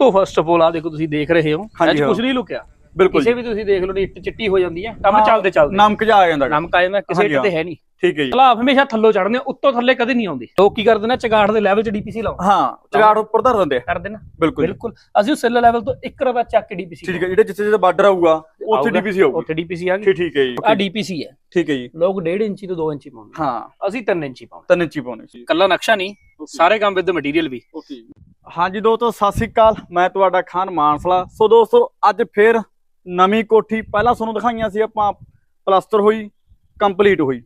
ਤੋਂ first of all ਆ ਦੇਖੋ ਤੁਸੀਂ ਦੇਖ ਰਹੇ ਹੋ ਹਾਂਜੀ, ਅੱਜ ਹਾਂ। ਨਹੀਂ ਲੁਕਿਆ। ਬਿਲਕੁਲ ਕਿਸੇ ਵੀ ਤੁਸੀਂ ਦੇਖ ਲਓ ਨੀ ਇੱਟ ਚਿੱਟੀ ਹੋ ਜਾਂਦੀ ਹੈ ਕੰਮ ਹਾਂ, ਚੱਲਦੇ ਚੱਲਦੇ। ਨਮਕ ਜਾ ਆ ਜਾਂਦਾ। ਗਾ। ਨਮਕ ਆ ਜਾਂਦਾ ਕਿਸੇ ਹਾਂਜੀ, ਇੱਟ ਤੇ ਹੈ। ਨਹੀਂ। ਠੀਕ ਹੈ ਜੀ। ਸਲਾਬ ਹਮੇਸ਼ਾ ਥੱਲੋਂ ਚੜਨੇ ਉੱਤੋਂ ਥੱਲੇ ਕਦੇ ਨਹੀਂ ਆਉਂਦੀ। ਲੋਕ ਕੀ ਕਰਦੇ ਨੇ ਚਗਾੜ ਦੇ ਲੈਵਲ 'ਚ ਡੀਪੀਸੀ ਲਾਉਂਦੇ। ਹਾਂ ਚਗਾੜ ਉੱਪਰ ਧਰ ਦਿੰਦੇ ਆ। ਕਰਦੇ ਨਾ। ਬਿਲਕੁਲ ਜੀ। ਬਿਲਕੁਲ। ਅਸੀਂ ਉਸ ਸਿੱਲ ਲੈਵਲ ਤੋਂ 1 ਰੁਪਿਆ ਚੱਕ ਕੇ ਡੀਪੀਸੀ ਠੀਕ ਹੈ ਜਿਹੜੇ ਜਿੱਥੇ ਜਿੱਥੇ ਬਾਰਡਰ ਆਊਗਾ ਉੱਥੇ ਆਊਗਾ। ਡੀਪੀਸੀ ਆਊਗੀ। ਉੱਥੇ ਡੀਪੀਸੀ ਆ ਗਈ। ਠੀਕ ਠੀਕ ਹੈ ਜੀ ਆ ਡੀਪੀਸੀ ਹੈ। ਠੀਕ ਹੈ ਜੀ। ਲੋਕ 1.5 ਇੰਚੀ ਤੋਂ 2 ਇੰਚੀ ਪਾਉਂਦੇ। ਹਾਂ। ਅਸੀਂ 3 ਇੰਚੀ ਪਾਉਂਦੇ। ਤਿੰਨ ਇੰਚੀ ਪਾਉਣੇ ਸੀ। ਕੱਲਾ ਨਕਸ਼ਾ ਨਹੀਂ ਸਾਰੇ ਕੰਮ ਵਿਦ ਮਟੀਰੀਅਲ ਵੀ। ਓਕੇ। ਹਾਂਜੀ ਦੋਸਤੋ ਸਤਿ ਸ੍ਰੀ ਅਕਾਲ। ਮੈਂ ਤੁਹਾਡਾ ਖਾਨ ਮਾਨਸਲਾ। ਸੋ ਦੋਸਤੋ ਅੱਜ ਫੇਰ ਨਵੀਂ ਕੋਠੀ ਪਹਿਲਾਂ ਤੁਹਾਨੂੰ ਦਿਖਾਈਆਂ ਸੀ ਆਪਾਂ ਪਲਸਟਰ ਹੋਈ ਕੰਪਲੀਟ ਹੋਈ।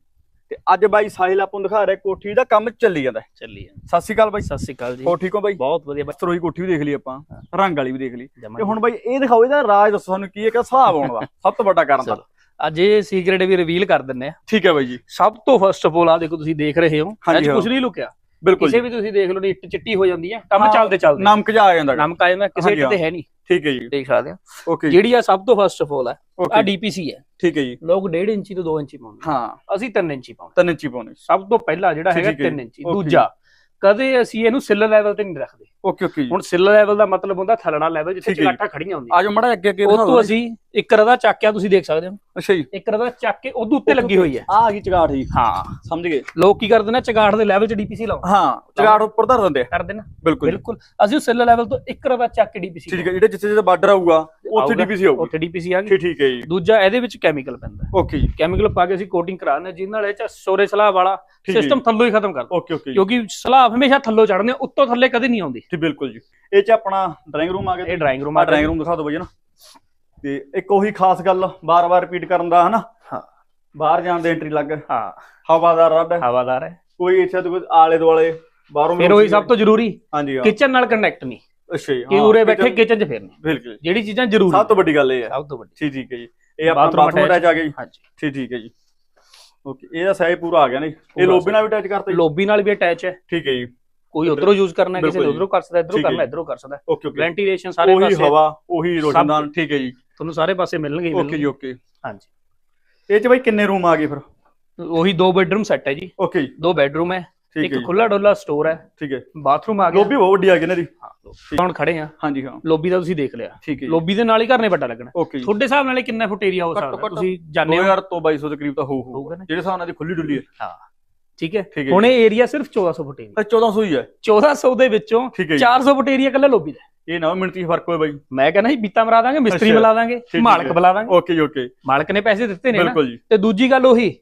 ਤੇ ਅੱਜ ਬਾਈ ਸਾਹਿਲ ਆਪਾਂ ਨੂੰ ਦਿਖਾ ਰਿਹਾ ਕੋਠੀ ਦਾ ਕੰਮ ਚੱਲੀ ਜਾਂਦਾ। ਚੱਲੀ ਸਤਿ ਸ੍ਰੀ ਅਕਾਲ ਬਾਈ। ਸਤਿ ਸ਼੍ਰੀ ਅਕਾਲ ਜੀ। ਹੋ ਠੀਕ ਹੋ ਬਾਈ। ਬਹੁਤ ਵਧੀਆ ਪਲਸਟਰ ਹੋਈ ਕੋਠੀ ਵੀ ਦੇਖ ਲਈ ਆਪਾਂ। ਰੰਗ ਵਾਲੀ ਵੀ ਦੇਖ ਲਈ। ਤੇ ਹੁਣ ਬਾਈ ਇਹ ਦਿਖਾਓ ਇਹਦਾ ਰਾਜ ਦੱਸੋ ਸਾਨੂੰ ਕੀ ਹੈ ਕਿ ਹਿਸਾਬ ਆਉਣ ਦਾ ਸਭ ਤੋਂ ਵੱਡਾ ਕਾਰਨ ਦਾ। ਅੱਜ ਇਹ ਸੀਕ੍ਰੇਟ ਵੀ ਰਿਵੀਲ ਕਰ ਦਿੰਨੇ ਆ। ਠੀਕ ਹੈ ਬਾਈ ਜੀ। ਸਭ ਤੋਂ ਫਸਟ ਆਫ ਆਲ ਆ ਦੇਖੋ ਤੁਸੀਂ ਦੇਖ ਰਹੇ ਹੋ। ਅੱਜ। ਕੁਝ ਨਹੀਂ ਲੁਕਿਆ। ਬਿਲਕੁਲ ਕਿਸੇ। ਵੀ ਤੁਸੀਂ ਦੇਖ ਲਓ ਨੀ ਇੱਟ ਚਿੱਟੀ ਹੋ ਜਾਂਦੀ ਹੈ ਕੰਮ ਚੱਲਦੇ ਚੱਲਦੇ। ਨਮਕ ਜਾ ਆ ਜਾਂਦਾ। ਨਮਕ ਆ ਜਾਂਦਾ ਕਿਸੇ ਇੱਟ ਤੇ ਹੈ। ਨਹੀਂ। ਠੀਕ ਹੈ ਜੀ। ਦੇਖ ਸਕਦੇ ਹੋ। ਓਕੇ ਜਿਹੜੀ ਆ ਸਭ ਤੋਂ ਫਸਟ ਆਫ ਆਲ ਆ ਆ ਡੀਪੀਸੀ ਹੈ। ਠੀਕ ਹੈ ਜੀ। ਲੋਕ 1.5 ਇੰਚੀ ਤੋਂ 2 ਇੰਚੀ ਪਾਉਂਦੇ ਹਾਂ। ਅਸੀਂ 3 ਇੰਚੀ ਪਾਉਂਦੇ। ਤਿੰਨ ਇੰਚੀ ਪਾਉਣੇ ਸਭ ਤੋਂ ਪਹਿਲਾ ਜਿਹੜਾ ਹੈਗਾ ਹੈ 3 ਜੀ। ਇੰਚੀ. ਦੂਜਾ ਕਦੇ ਅਸੀਂ ਇਹਨੂੰ ਸਿੱਲ ਲੈਵਲ ਤੇ ਨਹੀਂ ਰੱਖਦੇ। ਓਕੇ ਓਕੇ ਹੁਣ ਸਿੱਲ ਲੈਵਲ ਦਾ ਮਤਲਬ ਹੁੰਦਾ ਥਲੜਾ ਲੈਵਲ ਜਿੱਥੇ। ਚਗਾਟਾ ਖੜੀਆਂ ਹੁੰਦੀਆਂ। ਆਜੋ ਮੜਾ ਅੱਗੇ ਅੱਗੇ ਉਹ ਤੋਂ ਅਸੀਂ ਇੱਕ ਰਦਾ ਚੱਕਿਆ ਤੁਸੀਂ ਦੇਖ ਸਕਦੇ ਹੋ। ਅੱਛਾ ਜੀ। ਇੱਕ ਰਦਾ ਚੱਕ ਕੇ ਉਹਦੇ ਉੱਤੇ ਲੱਗੀ ਹੋਈ ਹੈ। ਆ ਆ ਗਈ ਚਗਾਠ ਜੀ। ਹਾਂ। ਸਮਝ ਗਏ। ਲੋਕ ਕੀ ਕਰਦੇ ਨੇ ਚਗਾੜ ਦੇ ਲੈਵਲ 'ਚ ਡੀਪੀਸੀ ਲਾਉਂਦੇ ਹਾਂ ਚਗਾਠ ਉੱਪਰ ਧਰ ਦਿੰਦੇ ਆ। ਕਰਦੇ ਨਾ। ਬਿਲਕੁਲ। ਬਿਲਕੁਲ। ਅਸੀਂ ਉਸ ਸਿੱਲ ਲੈਵਲ ਤੋਂ ਇੱਕ ਰਦਾ ਚੱਕ ਕੇ ਡੀਪੀਸੀ ਠੀਕ ਹੈ ਜਿਹੜੇ ਜਿੱਥੇ ਜਿੱਥੇ ਬਾਰਡਰ ਆਊਗਾ ਉੱਥੇ। ਡੀਪੀਸੀ ਆਊਗੀ। ਉੱਥੇ ਡੀਪੀਸੀ ਆ ਗਈ। ਠੀਕ ਹੈ ਜੀ। ਦੂਜਾ ਇਹਦੇ ਵਿੱਚ ਕੈਮੀਕਲ ਪੈਂਦਾ। ਓਕੇ ਜੀ। ਕੈਮੀਕਲ ਪਾ ਕੇ ਅਸੀਂ ਕੋਟਿੰਗ ਕਰਾ ਦਿੰਦੇ ਜਿਹਦੇ ਨਾਲ ਇਹ ਚ ਸੋਰੇ ਸਲਾਬ ਵਾਲਾ ਸਿਸਟਮ ਥੱਲੋਂ ਹੀ ਖਤਮ ਕਰ ਓਕੇ ਓਕੇ ਕਿਉਂਕਿ ਸਲਾਬ ਹਮੇਸ਼ਾ ਥੱਲੋਂ ਚੜਨੇ ਉੱਤੋਂ ਥੱਲੇ ਕਦੇ ਨਹੀਂ ਆਉਂਦੀ। ਜੀ ਬਿਲਕੁਲ ਜੀ। ਇਹ ਚ ਆਪਣਾ ਡਰਾਇੰਗ ਰੂਮ ਆ ਗਿਆ। ਇਹ ਡਰਾਇੰਗ ਰੂਮ ਆ ਡਰਾਇੰਗ ਰੂਮ ਦਿਖਾ ਦਿਓ ਬਈ ਨਾ। ਤੇ ਇੱਕ ਉਹੀ ਖਾਸ ਗੱਲ ਬਾਰ-ਬਾਰ ਰਿਪੀਟ ਕਰਨ ਦਾ ਹਨਾ? ਹਾਂ। ਬਾਹਰ ਜਾਣ ਦੇ ਐਂਟਰੀ ਲੱਗ। ਹਾਂ। ਹਵਾਦਾਰ ਰੱਦ ਹਵਾਦਾਰ ਹੈ। ਕੋਈ ਇੱਥੇ ਤੋਂ ਆਲੇ ਦੁਆਲੇ ਬਾਹਰੋਂ ਫਿਰ ਉਹੀ ਸਭ ਤੋਂ ਜ਼ਰੂਰੀ ਹਾਂਜੀ ਹਾਂ। ਕਿਚਨ ਨਾਲ ਕਨੈਕਟ ਨਹੀਂ। ਅੱਛਾ ਜੀ ਕਿ ਹਾਂ, ਉਰੇ ਬੈਠੇ ਕਿਚਨ 'ਚ ਫੇਰਨੀ ਬਿਲਕੁਲ ਜਿਹੜੀ ਚੀਜ਼ਾਂ ਜ਼ਰੂਰੀ ਸਭ ਤੋਂ ਵੱਡੀ ਗੱਲ ਇਹ ਹੈ। ਸਭ ਤੋਂ ਵੱਡੀ। ਠੀਕ ਠੀਕ ਹੈ ਜੀ। ਇਹ Bathroom ਬਾਥਰੂਮ ਅਟੈਚ ਆ ਗਿਆ ਜੀ। ਹਾਂਜੀ। ਠੀਕ ਠੀਕ ਹੈ ਜੀ। ਓਕੇ ਇਹਦਾ ਸਾਈਜ਼ ਪੂਰਾ ਆ ਗਿਆ ਨੇ ਇਹ ਲੋਬੀ ਨਾਲ ਵੀ ਅਟੈਚ ਕਰਤਾ ਜੀ। ਲੋਬੀ ਨਾਲ ਵੀ ਅਟੈਚ ਹੈ। ਠੀਕ ਹੈ ਜੀ। ਕੋਈ ਉਧਰੋਂ ਯੂਜ਼ ਕਰਨਾ ਕਿਸੇ। ਉਧਰੋਂ ਕਰ ਸਕਦਾ ਇਧਰੋਂ ਕਰਨਾ। ਇਧਰੋਂ ਕਰ ਸਕਦਾ। ਓਕੇ ਓਕੇ ਵੈਂਟੀਲੇਸ਼ਨ ਸਾਰੇ ਉਹੀ ਪਾਸੇ। ਹਵਾ ਉਹੀ ਰੋਸ਼ਨਦਾਨ। ਠੀਕ ਹੈ ਜੀ। ਤੁਹਾਨੂੰ ਸਾਰੇ ਪਾਸੇ ਮਿਲਣਗੇ ਹੀ ਓਕੇ ਜੀ ਮਿਲਣਗੇ। ਓਕੇ ਹਾਂਜੀ। ਇਹ ਚ ਬਾਈ ਕਿੰਨੇ ਰੂਮ ਆ ਗਏ ਫਿਰ? ਉਹੀ ਦੋ ਬੈਡਰੂਮ ਸੈੱਟ ਹੈ ਜੀ। ਓਕੇ ਜੀ। ਦੋ ਬੈਡਰੂਮ ਹੈ। ਠੀਕ ਇੱਕ ਹੈ ਜੀ। ਖੁੱਲਾ ਡੋਲਾ ਸਟੋਰ ਹੈ। ਠੀਕ ਹੈ। ਬਾਥਰੂਮ ਆ ਗਿਆ। ਲੋਬੀ ਬਹੁਤ ਵੱਡੀ ਆ ਗਈ ਨਾ ਜੀ ਹਾਂ। ਹੁਣ ਖੜੇ ਆ ਹਾਂਜੀ ਹਾਂ। ਲੋਬੀ ਦਾ ਤੁਸੀਂ ਦੇਖ ਲਿਆ। ਠੀਕ ਹੈ ਜੀ। ਲੋਬੀ ਦੇ ਨਾਲ ਹੀ ਘਰ ਨੇ ਵੱਡਾ ਲੱਗਣਾ। ਓਕੇ ਜੀ। ਤੁਹਾਡੇ ਹਿਸਾਬ ਨਾਲ ਇਹ ਕਿੰਨਾ ਫੁੱਟ ਏਰੀਆ ਹੋ ਘੱਟੋ ਸਕਦਾ? ਘੱਟ ਤੁਸੀਂ ਜਾਣਦੇ ਹੋ? 2000 ਤੋਂ 2200 ਦੇ ਕਰੀਬ ਤਾਂ ਹੋਊ ਹੋਊ ਹੋਊਗਾ ਨਾ। ਜਿਹੜੇ ਹਿਸਾਬ ਨਾਲ ਦੀ ਖੁੱਲੀ ਡੁੱਲੀ ਹੈ। ਹਾਂ। ਠੀਕ ਹੈ? ਠੀਕ ਹੈ ਹੁਣ ਇਹ ਏਰੀਆ ਸਿਰਫ 1400 ਫੁੱਟ ਏਰੀਆ ਤਾਂ 1400 ਹੀ ਹੈ। 1400 ਦੇ ਵਿੱਚੋਂ ਠੀਕ ਹੈ ਜੀ। 400 ਫੁੱਟ ਏਰੀਆ ਕੱਲਾ ਲੋਬੀ ਦਾ ਇਹ ਨਾ ਮਿੰਟੀ ਫ਼ਰਕ ਹੋਏ ਬਾਈ। ਮੈਂ ਕਹਿੰਦਾ ਸੀ ਬੀਤਾ ਮਰਾ ਦਾਂਗੇ ਮਿਸਤਰੀ। ਮਿਲਾ ਦਾਂਗੇ ਮਾਲਕ। ਬੁਲਾ ਦਾਂਗੇ। Okay okay. ਮਾਲਕ ਨੇ ਪੈਸੇ ਦਿੱਤੇ ਨੇ ਨਾ। ਬਿਲਕੁਲ ਜੀ। ਤੇ ਦੂਜੀ ਗੱਲ ਉਹੀ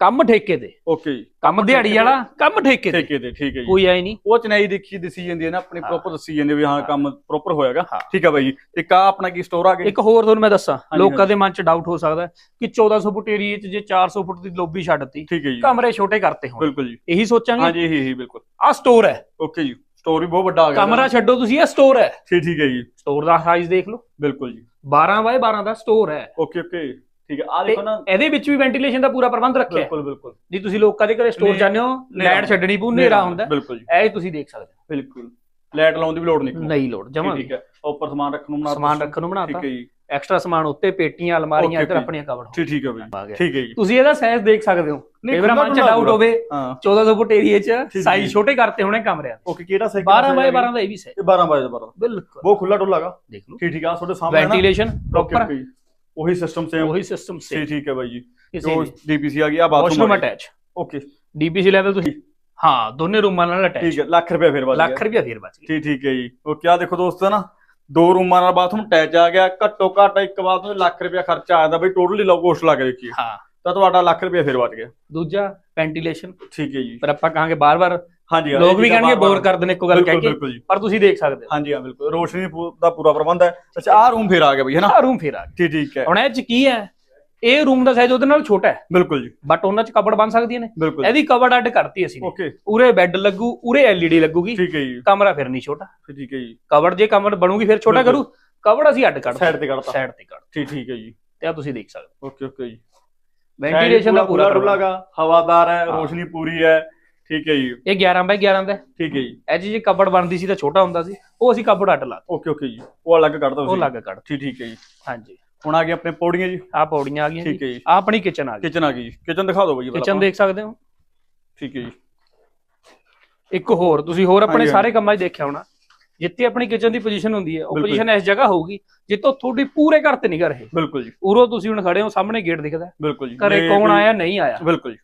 ਕੰਮ ਠੇਕੇ ਤੇ ਓਕੇ ਜੀ। ਕੰਮ ਦਿਹਾੜੀ ਵਾਲਾ ਕੰਮ ਠੇਕੇ ਤੇ ਠੇਕੇ ਤੇ ਠੀਕ ਹੈ ਜੀ। ਕੋਈ ਆਈ ਨਹੀਂ। ਉਹ ਚਨਾਈ ਦੇਖੀ ਦਿਸੀ ਜਾਂਦੀ ਹੈ ਨਾ ਆਪਣੀ। ਪ੍ਰੋਪਰ ਦੱਸੀ ਜਾਂਦੀ ਵੀ ਹਾਂ। ਕੰਮ ਪ੍ਰੋਪਰ ਹੋਇਆਗਾ। ਠੀਕ ਹੈ ਬਾਈ ਜੀ। ਇੱਕ ਆ ਆਪਣਾ ਕੀ ਸਟੋਰ ਆ ਗਿਆ ਇੱਕ ਹੋਰ ਤੁਹਾਨੂੰ ਮੈਂ ਦੱਸਾਂ। ਲੋਕਾਂ ਦੇ ਮਨ 'ਚ ਡਾਊਟ ਹੋ ਸਕਦਾ ਕਿ 1400 ਫੁੱਟ ਏਰੀਏ 'ਚ ਜੇ 400 ਫੁੱਟ ਦੀ ਲੋਬੀ ਛੱਡਤੀ ਕਮਰੇ ਛੋਟੇ ਕਰਤੇ ਹੋਣ। ਬਿਲਕੁਲ ਜੀ। ਇਹੀ ਸੋਚਾਂਗੇ? ਹਾਂਜੀ ਇਹੀ ਇਹੀ ਬਿਲਕੁਲ। ਆਹ ਸਟੋਰ ਹੈ। ਓਕੇ ਜੀ। ਸਟੋਰ ਵੀ ਬਹੁਤ ਵੱਡਾ ਆ ਗਿਆ ਕਮਰਾ ਛੱਡੋ ਤੁਸੀਂ ਇਹ ਸਟੋਰ ਹੈ। ਠੀਕ ਠੀਕ ਹੈ ਜੀ। ਸਟੋਰ ਦਾ ਸਾਈਜ਼ ਦੇਖ ਲਓ। ਬਿਲਕੁਲ ਜੀ। 12 ਬਾਏ 12 ਦਾ ਸਟੋਰ ਹੈ। Okay okay. ਠੀਕ ਹੈ। ਆ ਦੇਖੋ ਨਾ। ਇਹਦੇ ਵਿੱਚ ਵੀ ਵੈਂਟੀਲੇਸ਼ਨ ਦਾ ਪੂਰਾ ਪ੍ਰਬੰਧ ਰੱਖਿਆ। ਹੈ ਬਿਲਕੁਲ ਬਿਲਕੁਲ। ਜੇ ਤੁਸੀਂ ਲੋਕਾਂ ਦੇ ਘਰੇ ਸਟੋਰ ਜਾਂਦੇ ਹੋ ਲਾਈਟ ਛੱਡਣੀ ਪਊ ਹਨੇਰਾ ਹੁੰਦਾ ਹੈ। ਇਹ ਤੁਸੀਂ ਦੇਖ ਸਕਦੇ ਬਿਲਕੁਲ। ਲਾਈਟ ਲਾਉਣ ਦੀ ਵੀ ਲੋੜ ਨਹੀਂ ਹੋ ਨਹੀਂ ਲੋੜ ਜਮਾ। ਠੀਕ ਹੈ। ਉੱਪਰ ਸਮਾਨ ਰੱਖਣ ਨੂੰ ਬਣਾ ਸਮਾਨ ਰੱਖਣ ਨੂੰ ਠੀਕ ਬਣਾਤਾ ਹੈ ਜੀ। ਐਕਸਟਰਾ ਸਮਾਨ ਉੱਤੇ ਪੇਟੀਆਂ ਅਲਮਾਰੀਆਂ ਇੱਧਰ. ਆਪਣੀਆਂ ਕਵਰ ਠੀਕ ਠੀਕ ਹੈ ਬਾਈ ਠੀਕ ਹੈ ਜੀ। ਤੁਸੀਂ ਇਹਦਾ ਸਾਈਜ਼ ਦੇਖ ਸਕਦੇ ਹੋ। ਵਾਰ ਮਨ ਚ ਡਾਊਟ। ਹੋਵੇ ਹਾਂ। 1400 ਫੁੱਟ ਏਰੀਏ 'ਚ ਠੀਕ ਸਾਈਜ਼ ਹੈ। ਛੋਟੇ ਕਰਤੇ ਹੋਣੇ ਕਮਰਿਆਂ ਓਕੇ ਕਿਹੜਾ ਸਾਈਕਲ 12 ਬਾਏ 12 ਦਾ ਇਹ ਵੀ ਸਾਈਜ਼ ਇਹ 12 ਬਾਏ 12 ਬਿਲਕੁਲ। ਬਹੁਤ ਖੁੱਲਾ ਡੁੱਲਾਗਾ ਦੇਖ ਲਓ। ਠੀਕ ਠੀਕ ਆ। ਤੁਹਾਡੇ ਸਾਹਮਣੇ ਵੈਂਟੀਲੇਸ਼ਨ ਪ੍ਰੋਪਰ ਓਕੇ ਉਹੀ ਸਿਸਟਮ ਸੇਮ ਉਹੀ ਸਿਸਟਮ ਸੇ ਠੀਕ ਠੀਕ ਹੈ ਬਾਈ ਜੀ। ਕਿਸੇ ਜੋ ਡੀਪੀਸੀ ਆ ਗਈ ਆ washroom bathroom attach okay DPC level ਤੁਸੀਂ ਹਾਂ ਦੋਨੇ ਰੂਮਾਂ ਨਾਲ ਅਟੈਚ ਠੀਕ ਹੈ ਲੱਖ ਰੁਪਏ ਫਿਰ ਬਚ ਲੱਖ ਰੁਪਇਆ ਫੇਰ ਬਚ ਗਿਆ। ਠੀਕ ਠੀਕ ਹੈ ਜੀ। ਓਕੇ ਆ ਦੇਖੋ ਦੋਸਤੋ ਨਾ ਦੋ ਰੂਮਾਂ ਨਾਲ ਬਾਥਰੂਮ ਅਟੈਚ ਆ ਗਿਆ। ਘੱਟੋ ਘੱਟ ਇੱਕ ਬਾਥਰੂਮ ਤੇ ਲੱਖ ਰੁਪਏ ਖਰਚਾ ਆ ਜਾਂਦਾ ਬਈ ਟੋਟਲੀ ਲਓ ਕੋਸਟ ਲਾ ਕੇ ਦੇਖੀਏ। ਹਾਂ। ਤਾਂ ਤੁਹਾਡਾ ਲੱਖ ਰੁਪਏ ਫਿਰ ਬਚ ਗਿਆ। ਦੂਜਾ ਵੈਂਟੀਲੇਸ਼ਨ ਠੀਕ ਹੈ ਜੀ। ਪਰ ਆਪਾਂ ਕਹਾਂਗੇ ਬਾਰ-ਬਾਰ ਹਾਂਜੀ ਹਾਂ, ਲੋਕ ਵੀ ਕਹਿਣਗੇ ਬੋਰ ਕਰ ਦਿੰਦੇ ਇੱਕੋ ਗੱਲ ਕਹਿ ਕੇ ਪਰ ਤੁਸੀਂ ਦੇਖ ਸਕਦੇ ਹੋ। ਹਾਂਜੀ ਹਾਂ ਬਿਲਕੁਲ। ਰੋਸ਼ਨੀ ਦਾ ਪੂਰਾ ਪ੍ਰਬੰਧ ਹੈ। ਅੱਛਾ ਆਹ ਰੂਮ ਫਿਰ ਆ ਗਿਆ ਬਈ ਹੈ ਨਾ? ਆਹ ਰੂਮ ਫੇਰ ਆ ਗਿਆ। ਠੀਕ ਠੀਕ ਹੈ। ਹੁਣ ਇਹ ਚ ਕੀ ਹੈ? ਇਹ ਰੂਮ ਦਾ ਸਾਈਜ਼ ਉਹਦੇ ਨਾਲ ਛੋਟਾ ਹੈ। ਬਿਲਕੁਲ ਜੀ। ਬਟ ਉਹਨਾਂ ਚ ਕਬੜ ਬਣ ਸਕਦੀਆਂ ਨੇ। ਇਹਦੀ ਕਬੜ ਅੱਡ ਕਰਤੀ ਅਸੀਂ ਨੇ। ਓਕੇ ਉਰੇ ਬੈੱਡ ਲੱਗੂ ਉਰੇ ਐਲਈਡੀ ਲੱਗੂਗੀ। ਠੀਕ ਹੈ ਜੀ। ਕਮਰਾ ਫਿਰ ਨਹੀਂ ਛੋਟਾ। ਠੀਕ ਹੈ ਜੀ। ਕਬੜ ਜੇ ਕਮਰ ਬਣੂਗੀ ਫਿਰ ਛੋਟਾ। ਕਰੂ। ਕਬੜ ਅਸੀਂ ਅੱਡ ਕੱਢ ਸਾਈਡ ਤੇ ਕਰਤਾ ਸਾਈਡ ਤੇ ਕੱਢ ਠੀਕ ਠੀਕ ਹੈ ਜੀ। ਤੇ ਆ ਤੁਸੀਂ ਦੇਖ ਸਕਦੇ ਓਕੇ ਓਕੇ ਜੀ। ਵੈਂਟੀਲੇਸ਼ਨ ਦਾ ਪੂਰਾ ਪ੍ਰਬੰਧ। ਡੁੱਲਾਗਾ ਹਵਾਦਾਰ ਹਾਂ। ਰੋਸ਼ਨੀ ਪੂਰੀ ਹੈ। ਠੀਕ ਹੈ ਜੀ। ਇਹ 11 ਬਾਈ 11 ਦਾ ਹੈ। ਠੀਕ ਹੈ ਜੀ। ਇਹ 'ਚ ਜੇ ਕਬੜ ਬਣਦੀ ਸੀ ਤਾਂ ਛੋਟਾ ਹੁੰਦਾ ਸੀ। ਉਹ ਅਸੀਂ ਕਬੜ ਅੱਡ ਲਾ ਓਕੇ ਓਕੇ ਜੀ। ਉਹ ਅਲੱਗ ਕੱਢ ਦੋ ਉਹ ਲੱਗ ਕੱਢ। ਠੀਕ ਠੀਕ ਹੈ ਜੀ। ਹਾਂਜੀ। ਹੁਣ ਆ ਗਏ ਆਪਣੇ ਪੌੜੀਆਂ ਜੀ। ਆ ਪੌੜੀਆਂ ਆ ਗਈਆਂ ਠੀਕ ਜੀ ਹੈ ਜੀ। ਆ ਆਪਣੀ ਕਿਚਨ ਆ ਗਈ। ਕਿਚਨ ਆ ਗਈ ਕਿਚਨ ਦਿਖਾ ਦਿਓ ਬਾਈ ਪਹਿਲਾਂ ਕਿਚਨ ਆਪਾਂ। ਦੇਖ ਸਕਦੇ ਹੋ? ਠੀਕ ਹੈ ਜੀ। ਇੱਕ ਹੋਰ ਤੁਸੀਂ ਹੋਰ ਆਪਣੇ ਹਾਂਜੀ, ਸਾਰੇ ਕੰਮਾਂ 'ਚ ਦੇਖਿਆ ਹੋਣਾ। ਜਿੱਥੇ ਆਪਣੀ ਕਿਚਨ ਦੀ ਪੋਜੀਸ਼ਨ ਹੁੰਦੀ ਹੈ ਉਹ ਬਿਲਕੁਲ। ਪੋਜੀਸ਼ਨ ਇਸ ਜਗ੍ਹਾ ਹੋਊਗੀ ਜਿੱਥੋਂ ਤੁਹਾਡੀ ਪੂਰੇ ਘਰ ਤੇ ਨਿਗਰ ਰਹੇ। ਬਿਲਕੁਲ ਜੀ। ਉਰੋਂ ਤੁਸੀਂ ਹੁਣ ਖੜੇ ਹੋ ਸਾਹਮਣੇ ਗੇਟ ਦਿਖਦਾ ਹੈ। ਬਿਲਕੁਲ ਜੀ। ਘਰੇ ਜੇ ਕੌਣ ਕੋਈ- ਆਇਆ ਨਹੀਂ ਆਇਆ। ਬਿਲਕੁਲ ਜੀ।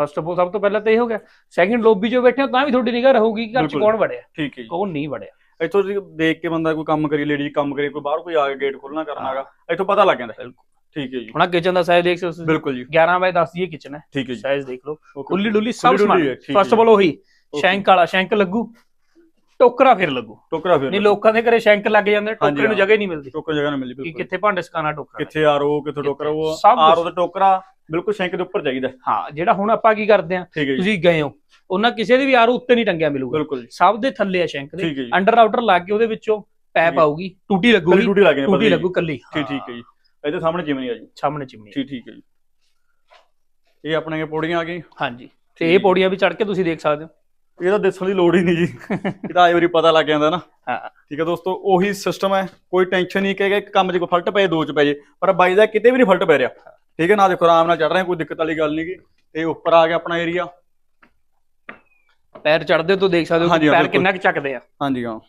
ਫਸਟ ਆਫ ਆਲ ਸਭ ਤੋਂ ਪਹਿਲਾਂ ਤਾਂ ਇਹ ਹੋ ਗਿਆ। ਸੈਕਿੰਡ ਲੋਬੀ 'ਚ ਬੈਠੇ ਹੋ ਤਾਂ ਵੀ ਤੁਹਾਡੀ ਨਿਗਾਹ ਰਹੂਗੀ ਕਿ ਘਰ 'ਚ ਬਿਲਕੁਲ। ਕੌਣ ਵੜਿਆ? ਠੀਕ ਹੈ ਜੀ। ਕੌਣ ਨਹੀਂ ਵੜਿਆ। ਇੱਥੋਂ ਤੁਸੀਂ ਦੇਖ ਕੇ ਬੰਦਾ ਕੋਈ ਕੰਮ ਕਰੀ ਲੇਡੀ ਕੰਮ ਕਰੀ ਕੋਈ ਬਾਹਰ ਕੋਈ ਆ ਕੇ ਗੇਟ ਖੋਲਣਾ ਕਰਨਾਗਾ ਇੱਥੋਂ ਪਤਾ ਲੱਗ ਜਾਂਦਾ। ਬਿਲਕੁਲ। ਠੀਕ ਹੈ ਜੀ। ਹੁਣ ਕਿਚਨ ਦਾ ਸਾਈਜ਼ ਦੇਖ ਸਕਦੇ ਹੋ। ਬਿਲਕੁਲ ਜੀ। 11 ਬਾਈ 10 ਦੀ ਇਹ ਕਿਚਨ ਹੈ। ਠੀਕ ਹੈ ਜੀ। ਸਾਈਜ਼ ਦੇਖ ਲਓ। Okay. ਖੁੱਲੀ ਡੁੱਲੀ ਸਭ ਖੁੱਲੀ ਸਮਾਨ। ਹੈ, ਠੀਕ ਫਸਟ ਆਫ ਆਲ ਉਹੀ ਸ਼ੈਂਕ ਵਾਲਾ ਸ਼ੈਂਕ ਲੱਗੂ। ਟੋਕਰਾ ਫਿਰ ਲੱਗੂ। ਟੋਕਰਾ ਫਿਰ ਨਹੀਂ ਲੋਕਾਂ ਦੇ ਘਰੇ ਸ਼ੈਂਕ ਲੱਗ ਜਾਂਦੇ ਹਾਂਜੀ, ਟੋਕਰੇ ਨੂੰ ਹਾਂ। ਜਗ੍ਹਾ ਹੀ ਨਹੀਂ ਮਿਲਦੀ। ਟੋਕਰਾ ਜਗ੍ਹਾ ਨਾ ਮਿਲੀ ਕਿ ਬਿਲਕੁਲ। ਕਿੱਥੇ ਭਾਂਡੇ ਸਕਾਣਾ ਟੋਕਰਾ। ਕਿੱਥੇ ਆਰਓ ਕਿੱਥੇ ਟੋਕਰਾ ਉਹ ਸਭ। ਆਰਓ ਦਾ ਟੋਕਰਾ। ਬਿਲਕੁਲ ਸ਼ੈਂਕ ਦੇ ਉੱਪਰ ਚਾਹੀਦਾ ਹਾਂ ਜਿਹੜਾ ਹੁਣ ਆਪਾਂ ਕੀ ਕਰਦੇ ਆ ਤੁਸੀਂ ਗਏ ਹੋ ਉਹਨਾਂ ਕਿਸੇ ਦੇ ਵੀ ਆਰ ਉੱਤੇ ਨਹੀਂ ਟੰਗਿਆ ਮਿਲੂਗਾ। ਸਭ ਦੇ ਥੱਲੇ ਆ ਸ਼ੈਂਕ ਦੇ। ਅੰਡਰ ਆਊਟਰ ਲਾ ਕੇ ਉਹਦੇ ਵਿੱਚੋਂ ਪੈਪ। ਆਊਗੀ ਟੂਟੀ ਲੱਗੂਗੀ ਟੂਟੀ ਲੱਗ ਟੂਟੀ ਲੱਗੂ ਕੱਲੀ। ਠੀਕ ਠੀਕ ਹੈ ਜੀ। ਇਹਦੇ ਸਾਹਮਣੇ ਜਿਵੇਂ ਆ ਜੀ। ਸਾਹਮਣੇ ਚਿਮਨੀ ਠੀਕ ਠੀਕ ਹੈ ਜੀ। ਇਹ ਆਪਣੇ ਕੇ ਪੌੜੀਆਂ ਆ ਗਈ ਹਾਂਜੀ। ਤੇ ਇਹ ਪੌੜੀਆਂ ਵੀ ਚੜ ਕੇ ਤੁਸੀਂ ਦੇਖ ਸਕਦੇ ਹੋ। ਇਹਦਾ ਦੱਸਣ ਦੀ ਲੋੜ ਹੀ ਨਹੀਂ ਜੀ। ਇਹ ਤਾਂ ਆਏ ਵਾਰੀ ਪਤਾ ਲੱਗ ਜਾਂਦਾ ਨਾ। ਹਾਂ। ਠੀਕ ਹੈ ਦੋਸਤੋ ਉਹੀ ਸਿਸਟਮ ਹੈ। ਕੋਈ ਟੈਨਸ਼ਨ ਨਹੀਂ ਕਿ ਇੱਕ ਕੰਮ 'ਚ ਕੋਈ ਫਲਟ ਪਏ ਦੋ 'ਚ ਪੈ ਜੇ। ਪਰ ਬਾਈ ਦਾ ਕਿਤੇ ਵੀ ਨਹੀਂ ਫਲਟ ਪੈ ਰਿਹਾ। ਠੀਕ ਹੈ ਨਾ ਦੇਖੋ ਆਰਾਮ ਨਾਲ ਚੜ ਰਹੇ ਹਾਂ, ਕੋਈ ਦਿੱਕਤ ਵਾਲੀ ਗੱਲ ਨਹੀਂ ਗੀ। ਤੇ ਉੱਪਰ ਆ ਗਿਆ ਆਪਣਾ ਏਰੀਆ ਪੈਰ ਚੜਦੇ ਤੋਂ ਦੇਖ ਸਕਦੇ ਹੋ ਕਿ ਹਾਂ, ਪੈਰ। ਕਿੰਨਾ ਕੁ ਚੱਕਦੇ ਆ। ਹਾਂਜੀ ਹਾਂ।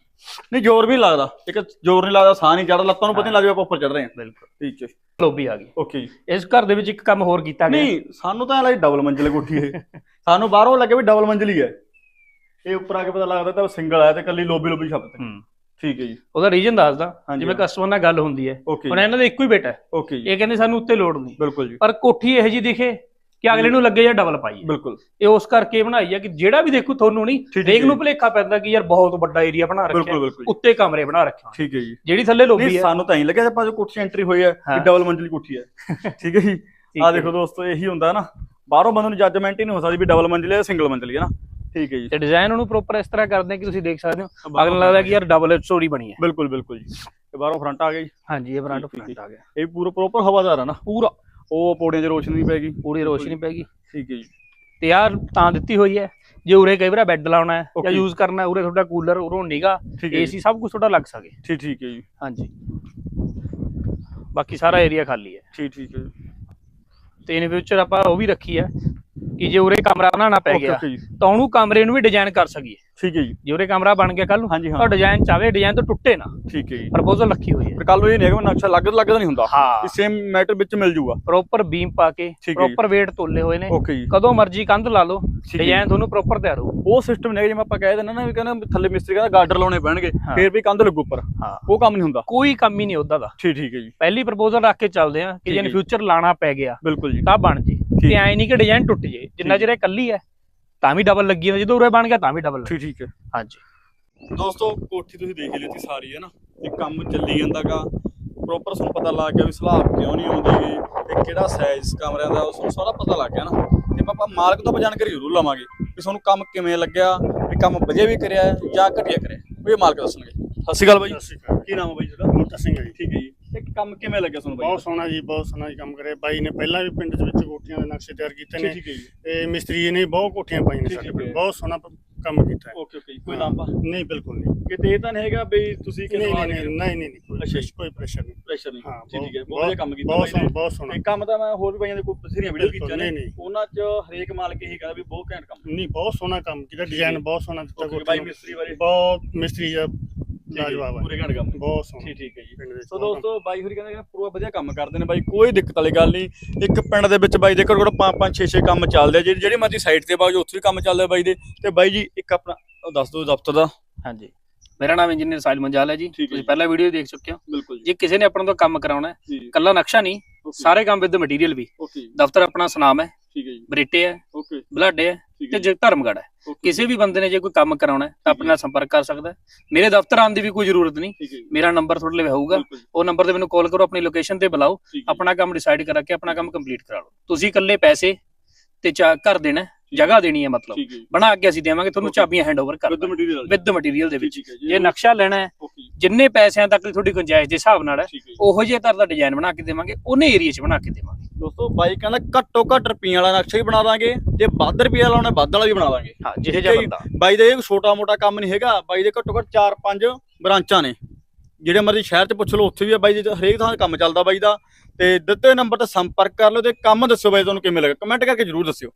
ਨਹੀਂ ਜ਼ੋਰ ਵੀ ਲੱਗਦਾ। ਇੱਕ ਜ਼ੋਰ ਨਹੀਂ ਲੱਗਦਾ ਸਾਹ ਨਹੀਂ ਚੜਦਾ ਲੱਤਾਂ ਨੂੰ ਪਤਾ ਨਹੀਂ ਲੱਗਦਾ ਆਪਾਂ ਉੱਪਰ ਚੜ ਰਹੇ ਹਾਂ। ਬਿਲਕੁਲ। ਠੀਕ ਹੈ। ਲੋਬੀ ਆ ਗਈ। ਓਕੇ ਜੀ। ਇਸ ਘਰ ਦੇ ਵਿੱਚ ਇੱਕ ਕੰਮ ਹੋਰ ਕੀਤਾ ਗਿਆ। ਨਹੀਂ ਸਾਨੂੰ ਤਾਂ ਲੱਗ ਡਬਲ ਮੰਜ਼ਿਲ ਕੋਠੀ ਇਹ। ਸਾਨੂੰ ਬਾਹਰੋਂ ਲੱਗੇ ਵੀ ਡਬਲ ਮੰਜ਼ਿਲ ਹੀ ਹੈ। ਇਹ ਉੱਪਰ ਆ ਕੇ ਪਤਾ ਲੱਗਦਾ ਤਾਂ ਸਿੰਗਲ ਹੈ ਤੇ ਕੱਲੀ ਲੋਬੀ ਲੋਬੀ ਛੱਤ ਤੇ ਹੂੰ। ਠੀਕ ਹੈ ਜੀ। ਉਹਦਾ ਰੀਜਨ ਦੱਸਦਾ ਜਿਵੇਂ। ਕਸਟਮਰ ਨਾਲ ਗੱਲ ਹੁੰਦੀ ਹੈ। ਹੁਣ ਇਹਨਾਂ ਦਾ ਇੱਕੋ ਹੀ ਬੇਟਾ ਹੈ। ਓਕੇ ਜੀ। ਇਹ ਕਹਿੰਦੇ ਸਾਨੂੰ ਉੱਤੇ ਲੋੜ ਨਹੀਂ। ਬਿਲਕੁਲ ਜੀ। ਪਰ ਕੋਠੀ ਇਹੋ ਜੀ ਦਿਖੇ ਕਿ ਅਗਲੇ ਨੂੰ ਲੱਗੇ ਜਾਂ ਡਬਲ ਪਾਈਏ। ਬਿਲਕੁਲ। ਇਹ ਉਸ ਕਰਕੇ ਬਣਾਈ ਹੈ ਕਿ ਜਿਹੜਾ ਵੀ ਦੇਖੂ ਤੁਹਾਨੂੰ ਨਹੀਂ ਦੇਖ ਨੂੰ। ਭਲੇਖਾ ਪੈਂਦਾ ਕਿ ਯਾਰ ਬਹੁਤ ਵੱਡਾ ਏਰੀਆ ਬਣਾ ਰੱਖਿਆ। ਉੱਤੇ ਕਮਰੇ ਬਣਾ ਰੱਖੇ। ਠੀਕ ਹੈ ਜੀ। ਜਿਹੜੀ ਥੱਲੇ ਲੋਬੀ ਹੈ। ਸਾਨੂੰ ਤਾਂ ਹੀ ਲੱਗਿਆ ਆਪਾਂ ਜੋ ਕੋਠੀ ਐਂਟਰੀ ਹੋਈ ਹੈ। ਕਿ ਡਬਲ ਮੰਜ਼ਿਲ ਕੋਠੀ ਹੈ। ਠੀਕ ਹੈ ਜੀ। ਆ ਦੇਖੋ ਦੋਸਤੋ ਇਹੀ ਹੁੰਦਾ ਨਾ। ਬਾਹਰੋਂ ਬੰਦੇ ਨੂੰ ਜੱਜਮੈਂਟ ਹੀ ਨਹੀਂ ਹੋ ਸਕਦੀ ਵੀ ਡਬਲ ਮੰਜ਼ਿਲ ਹੈ ਜਾਂ ਸਿੰਗਲ ਮੰਜ਼ਿਲ ਹੈ ਨਾ। ਠੀਕ ਹੈ ਜੀ। ਤੇ ਡਿਜ਼ਾਈਨ ਉਹਨੂੰ ਪ੍ਰੋਪਰ ਇਸ ਤਰ੍ਹਾਂ ਕਰਦੇ ਆ ਕਿ ਤੁਸੀਂ ਦੇਖ ਸਕਦੇ ਹੋ। ਅਗਲੇ ਲੱਗਦਾ ਕਿ ਯਾਰ ਡਬਲ ਸਟੋਰੀ ਬਣੀ ਹੈ। ਬਿਲਕੁਲ ਬਿਲਕੁਲ ਜੀ। ਤੇ ਬਾਹਰੋਂ ਫਰੰਟ ਆ ਗਿਆ ਜੀ। ਹਾਂਜੀ ਇਹ ਫਰੰਟ। ਫਰੰਟ ਆ ਗਿਆ। ਇਹ ਪੂਰਾ ਪ੍ਰੋਪਰ ਹਵਾਦਾਰ ਹੈ ਨਾ। ਪੂਰਾ। ਉਹ ਪੌੜੀਆਂ 'ਚ ਰੋਸ਼ਨੀ ਪੈਗੀ। ਪੂਰੀ ਰੋਸ਼ਨੀ ਪੈਗੀ। ਠੀਕ ਹੈ ਜੀ। ਤੇ ਯਾਰ ਤਾਂ ਦਿੱਤੀ ਹੋਈ ਹੈ। ਜੇ ਉਰੇ ਕਈ ਵਾਰ ਬੈੱਡ ਲਾਉਣਾ ਹੈ ਜਾਂ. ਯੂਜ਼ ਕਰਨਾ ਹੈ, ਉਰੇ ਤੁਹਾਡਾ ਕੂਲਰ ਉਰੋਂ ਨਿਗਾ ਏਸੀ ਸਭ ਕੁਝ ਤੁਹਾਡਾ ਲੱਗ ਸਕੇ। ਠੀਕ ਠੀਕ ਹੈ ਜੀ। ਹਾਂਜੀ। ਬਾਕੀ ਸਾਰਾ ਏਰੀਆ ਖਾਲੀ ਹੈ। ਠੀਕ ਠੀਕ ਹੈ ਤੇ ਇਨ ਫਿਊਚਰ ਆਪਾਂ ਉਹ ਵੀ ਰੱਖੀ ਹੈ। ਕਿ ਜੇ ਉਰੇ ਕਮਰਾ ਬਣਾਉਣਾ ਪੈ ਗਿਆ ਤਾਂ ਉਹਨੂੰ ਕਮਰੇ ਨੂੰ ਵੀ ਡਿਜ਼ਾਈਨ ਕਰ ਸਕੀਏ। ਠੀਕ ਹੈ ਜੀ। ਜੇ ਉਰੇ ਕਮਰਾ ਬਣ ਗਿਆ ਕੱਲ ਨੂੰ ਹਾਂਜੀ ਹਾਂ। ਤਾਂ ਡਿਜ਼ਾਈਨ ਚਾਵੇ ਡਿਜ਼ਾਈਨ ਤੋਂ ਟੁੱਟੇ ਨਾ। ਠੀਕ ਹੈ ਜੀ। ਪ੍ਰਪੋਜ਼ਲ ਰੱਖੀ ਹੋਈ ਹੈ। ਪਰ ਕੱਲ ਨੂੰ ਇਹ ਨਹੀਂ ਹੈਗਾ ਨਕਸ਼ਾ ਲੱਗਦਾ ਲੱਗਦਾ ਨਹੀਂ ਹੁੰਦਾ। ਹਾਂ। ਸੇਮ ਮੈਟਰ ਵਿੱਚ ਮਿਲ ਜੂਗਾ। ਪ੍ਰੋਪਰ ਬੀਮ ਪਾ ਕੇ ਹੈ। ਪ੍ਰੋਪਰ weight ਤੋਲੇ ਹੋਏ ਨੇ। ਕਦੋਂ ਮਰਜ਼ੀ ਕੰਧ ਲਾ ਲਓ ਹੈ। ਡਿਜ਼ਾਈਨ ਤੁਹਾਨੂੰ ਪ੍ਰੋਪਰ ਤਿਆਰ ਹੋਊ। ਉਹ ਸਿਸਟਮ ਨਹੀਂ ਜਿਵੇਂ ਆਪਾਂ ਕਹਿ ਦਿੰਦੇ ਨਾ ਵੀ ਕਹਿੰਦਾ ਥੱਲੇ ਮਿਸਤਰੀ ਕਹਿੰਦਾ ਗਾਰਡਰ ਲਾਉਣੇ ਪੈਣਗੇ ਹਾਂ। ਫੇਰ ਵੀ ਕੰਧ ਲੱਗੂ ਉੱਪਰ। ਹਾਂ। ਉਹ ਕੰਮ ਨਹੀਂ ਹੁੰਦਾ। ਕੋਈ ਕੰਮ ਹੀ ਨਹੀਂ ਉਹਦਾ ਦਾ। ਠੀਕ ਠੀਕ ਹੈ ਜੀ। ਪਹਿਲੀ ਪ੍ਰਪੋਜ਼ਲ ਰੱਖ ਕੇ ਚੱਲਦੇ ਆ ਕਿ ਜੇ ਹੈ ਇਨ। ਫਿਊਚਰ ਲਾਣਾ ਪੈ ਗਿਆ ਬਿਲਕੁਲ ਜੀ। ਤਾਂ ਬਣ ਜੇ। ਤੇ ਐ ਨਹੀਂ ਕਿ ਡਿਜ਼ਾਈਨ ਟੁੱਟ ਜੇ। ਜਿੰਨਾ। ਚਿਰ ਇਹ ਕੱਲੀ ਹੈ ਤਾਂ ਵੀ ਡਬਲ ਲੱਗੀ ਜਾਂਦੀ। ਜਦੋਂ ਉਰੇ ਬਣ ਗਿਆ ਤਾਂ ਵੀ ਡਬਲ ਠੀਕ ਠੀਕ ਹੈ। ਹਾਂਜੀ। ਦੋਸਤੋ ਕੋਠੀ ਤੁਸੀਂ ਦੇਖ ਹੀ ਲਿੱਤੀ ਸਾਰੀ ਹੈ ਨਾ? ਇਹ ਕੰਮ ਚੱਲੀ ਜਾਂਦਾਗਾ। ਪ੍ਰੋਪਰ ਤੁਹਾਨੂੰ ਪਤਾ ਲੱਗ ਗਿਆ ਵੀ ਸਲਾਬ ਕਿਉਂ ਨਹੀਂ ਆਉਂਦੀਗੀ ਤੇ ਕਿਹੜਾ ਸਾਈਜ਼ ਕਮਰਿਆਂ ਦਾ ਉਸ ਨੂੰ ਸਾਰਾ ਪਤਾ ਲੱਗ ਗਿਆ ਨਾ। ਤੇ ਆਪਾਂ ਮਾਲਕ ਤੋਂ ਜਾਣਕਾਰੀ ਜ਼ਰੂਰ ਲਵਾਂਗੇ ਵੀ ਤੁਹਾਨੂੰ ਕੰਮ ਕਿਵੇਂ ਲੱਗਿਆ ਵੀ ਕੰਮ ਵਧੀਆ ਵੀ ਕਰਿਆ ਹੈ ਜਾਂ ਘਟੀਆ ਕਰਿਆ। ਵੀ ਇਹ ਮਾਲਕ ਦੱਸਣਗੇ। ਸਤਿ ਸ਼੍ਰੀ ਅਕਾਲ ਬਾਈ। ਸਤਿ ਸ਼੍ਰੀ ਅਕਾਲ। ਕੀ ਨਾਮ ਹੈ ਬਾਈ ਤੁਹਾਡਾ? ਬੂਟਾ ਸਿੰਘ ਹੈ ਜੀ। ਠੀਕ ਹੈ ਜੀ। ਤੇ ਕੰਮ ਕਿਵੇਂ ਲੱਗਿਆ ਤੁਹਾਨੂੰ ਬਾਈ? ਬਹੁਤ ਸੋਹਣਾ ਜੀ ਬਹੁਤ ਸੋਹਣਾ ਜੀ ਕੰਮ ਕਰਿਆ। ਬਾਈ ਨੇ ਪਹਿਲਾਂ ਵੀ ਪਿੰਡ ਦੇ ਵਿੱਚ ਕੋਠੀਆਂ ਦੇ ਨਕਸ਼ੇ ਤਿਆਰ ਕੀਤੇ ਨੇ। ਠੀਕ ਹੈ ਜੀ। ਤੇ ਮਿਸਤਰੀ ਨੇ ਬਹੁਤ ਕੋਠੀਆਂ ਪਾਈਆਂ ਨੇ ਠੀਕ ਸਾਡੇ ਹੈ। ਕੋਲ। ਬਹੁਤ ਸੋਹਣਾ ਪ- ਕੰਮ ਕੀਤਾ ਹੈ। Okay okay. ਕੋਈ ਲਾਂਬਾ ਨਹੀਂ ਬਿਲਕੁਲ ਨਹੀਂ। ਕਿਤੇ ਇਹ ਤਾਂ ਨਹੀਂ ਹੈਗਾ ਬਈ ਤੁਸੀਂ ਨਹੀਂ ਨਹੀਂ ਨਹੀਂ ਨਹੀਂ ਨਹੀਂ ਕੋਈ ਅੱਛਾ ਜੀ। ਕੋਈ ਪ੍ਰੈਸ਼ਰ ਨਹੀਂ। ਪ੍ਰੈਸ਼ਰ ਨਹੀਂ। ਹਾਂ ਠੀਕ ਠੀਕ ਹੈ। ਬਹੁਤ ਬਹੁਤ ਵਧੀਆ ਕੰਮ ਕੀਤਾ ਬਹੁਤ ਬਾਈ ਨੇ। ਸੋਹਣਾ ਬਹੁਤ ਸੋਹਣਾ। ਤੇ ਕੰਮ ਤਾਂ ਮੈਂ ਹੋਰ ਵੀ ਬਾਈਆਂ ਦੇ ਕੋਈ ਬਥੇਰੀਆਂ ਵੀਡੀਓ ਬਿਲਕੁਲ, ਕੀਤੀਆਂ ਨੇ। ਨਹੀਂ, ਨਹੀਂ। ਉਹਨਾਂ 'ਚ ਹਰੇਕ ਮਾਲਕ ਇਹੀ ਕਹਿੰਦਾ ਵੀ ਬਹੁਤ ਘੈਂਟ ਕੰਮ ਨਹੀਂ ਬਹੁਤ ਸੋਹਣਾ ਕੰਮ ਕੀਤਾ ਡਿਜ਼ਾਈਨ ਬਹੁਤ ਸੋਹਣਾ ਦਿੱਤਾ ਕੋਠੀ ਬਾਈ। ਮਿਸਤਰੀ ਬਾਰੇ। ਬਹੁਤ ਮਿਸਤਰੀ ਦਾ ਹੈ ਜੀ, ਲਾਜਵਾਬ ਹੈ। ਪੂਰੇ ਘੈਂਟ ਕੰਮ ਬਹੁਤ ਸੋਹਣਾ। ਠੀਕ ਠੀਕ ਹੈ ਜੀ। ਪਿੰਡ ਦੇ ਵਿੱਚ ਸੋ ਬਹੁਤ ਦੋਸਤੋ ਬਾਈ ਹੋਰੀ ਕਹਿੰਦੇ ਕਿ ਪੂਰਾ ਵਧੀਆ ਕੰਮ ਕਰਦੇ ਨੇ ਬਾਈ ਕੋਈ ਦਿੱਕਤ ਵਾਲੀ ਗੱਲ ਨਹੀਂ। ਇੱਕ ਪਿੰਡ ਦੇ ਵਿੱਚ ਬਾਈ ਦੇ ਘੱਟੋ ਘੱਟ 5 5 6 6 ਕੰਮ ਚੱਲਦੇ ਆ। ਜਿਹੜੀ ਜਿਹੜੀ ਮਰਜ਼ੀ ਸਾਈਡ ਤੇ ਬਾਜੂ ਉੱਥੇ ਵੀ ਕੰਮ ਚੱਲਦਾ ਬਾਈ ਦੇ। ਤੇ ਬਾਈ ਜੀ ਇੱਕ ਆਪਣਾ ਉਹ ਦੱਸ ਦਿਓ ਦਫ਼ਤਰ ਦਾ। ਹਾਂਜੀ। ਮੇਰਾ ਨਾਮ ਇੰਜੀਨੀਅਰ ਸਾਹਿਲ ਮੰਜਾਲ ਹੈ ਜੀ। ਤੁਸੀਂ। ਪਹਿਲਾਂ ਵੀਡੀਓ ਦੇਖ ਚੁੱਕੇ ਹੋ। ਬਿਲਕੁਲ ਜੀ। ਜੇ ਕਿਸੇ ਨੇ ਆਪਣਾ ਤੋਂ ਕੰਮ ਕਰਾਉਣਾ ਹੈ ਜੀ। ਕੱਲਾ ਨਕਸ਼ਾ ਨਹੀਂ ਸਾਰੇ ਕੰਮ ਵਿਦ ਮਟੀਰੀਅਲ ਵੀ। ਦਫ਼ਤਰ ਆਪਣਾ ਸੁਨਾਮ ਹੈ। ਠੀਕ ਹੈ ਜੀ। ਬਰੇਟੇ ਹੈ। ਓਕੇ। ਬਲਾਡੇ ਹੈ। ਠੀਕ ਤੇ ਜੇ ਧਰਮਗੜ ਹੈ। ਕਿਸੇ ਵੀ ਬੰਦੇ ਨੇ ਜੇ ਕੋਈ ਕੰਮ ਕਰਾਉਣਾ ਹੈ ਤਾਂ ਆਪਣੇ ਨਾਲ ਸੰਪਰਕ ਕਰ ਸਕਦਾ ਹੈ। ਮੇਰੇ ਦਫ਼ਤਰ ਆਉਣ ਦੀ ਵੀ ਕੋਈ ਜ਼ਰੂਰਤ ਨਹੀਂ। ਮੇਰਾ ਨੰਬਰ ਤੁਹਾਡੇ ਲਈ ਹੋਊਗਾ। ਉਹ ਨੰਬਰ ਤੇ ਮੈਨੂੰ ਕਾਲ ਕਰੋ ਆਪਣੀ ਲੋਕੇਸ਼ਨ ਤੇ ਬੁਲਾਓ। ਆਪਣਾ ਕੰਮ ਡਿਸਾਈਡ ਕਰਾ ਕੇ ਆਪਣਾ ਕੰਮ ਕੰਪਲੀਟ ਕਰਾ ਲਓ। ਤੁਸੀਂ ਇਕੱਲੇ ਪੈਸੇ ਤੇ ਚਾ ਘਰ ਦੇਣਾ ਜਗ੍ਹਾ ਦੇਣੀ ਹੈ ਮਤਲਬ। ਬਣਾ ਕੇ ਅਸੀਂ ਦੇਵਾਂਗੇ ਤੁਹਾਨੂੰ. ਚਾਬੀਆਂ ਹੈਂਡਓਵਰ ਕਰ ਵਿਦ ਮਟੀਰੀਅਲ ਦੇ ਵਿੱਚ। ਜੀ। ਨਕਸ਼ਾ ਲੈਣਾ ਹੈ ਜਿੰਨੇ ਪੈਸਿਆਂ ਤੱਕ ਤੁਹਾਡੀ ਗੁੰਜਾਇਸ਼ ਦੇ ਹਿਸਾਬ ਨਾਲ। ਉਹੋ ਜਿਹੇ ਤਰ੍ਹਾਂ ਦਾ ਡਿਜ਼ਾਈਨ ਬਣਾ ਕੇ ਦੇਵਾਂਗੇ ਉਹਨੇ ਏਰੀਆ 'ਚ ਬਣਾ ਕੇ ਦੇਵਾਂਗੇ। ਦੋਸਤੋ ਬਾਈ ਕਹਿੰਦਾ ਘੱਟੋ ਘੱਟ ਰੁਪਈਆਂ ਵਾਲਾ ਨਕਸ਼ਾ ਹੀ ਬਣਾ ਦਾਂਗੇ ਜੇ ਵੱਧ ਰੁਪਈਆ ਲਾਉਣਾ ਵੱਧ ਵਾਲਾ ਵੀ ਬਣਾ ਦਾਂਗੇ। ਹਾਂ ਜਿਹੇ ਜਿਹਾ। ਬੰਦਾ। ਬਾਈ ਦੇ ਇਹ ਛੋਟਾ ਮੋਟਾ ਕੰਮ ਨਹੀਂ ਹੈਗਾ ਬਾਈ ਦੇ ਘੱਟੋ ਘੱਟ 4-5 ਬ੍ਰਾਂਚਾਂ ਨੇ। ਜਿਹੜੇ ਮਰਜ਼ੀ ਸ਼ਹਿਰ 'ਚ ਪੁੱਛ ਲਓ ਉੱਥੇ ਵੀ ਆ ਬਾਈ ਜੀ ਦਾ ਹਰੇਕ ਥਾਂ ਕੰਮ ਚੱਲਦਾ ਬਾਈ ਦਾ। ਤੇ ਦਿੱਤੇ ਨੰਬਰ ਤੇ ਸੰਪਰਕ ਕਰ ਲਓ ਤੇ ਕੰਮ ਦੱਸੋ ਬਾਈ ਤੁਹਾਨੂੰ ਕਿਵੇਂ ਲੱਗਾ। ਕਮੈਂਟ ਕਰਕੇ ਜਰੂਰ ਦੱਸਿਓ।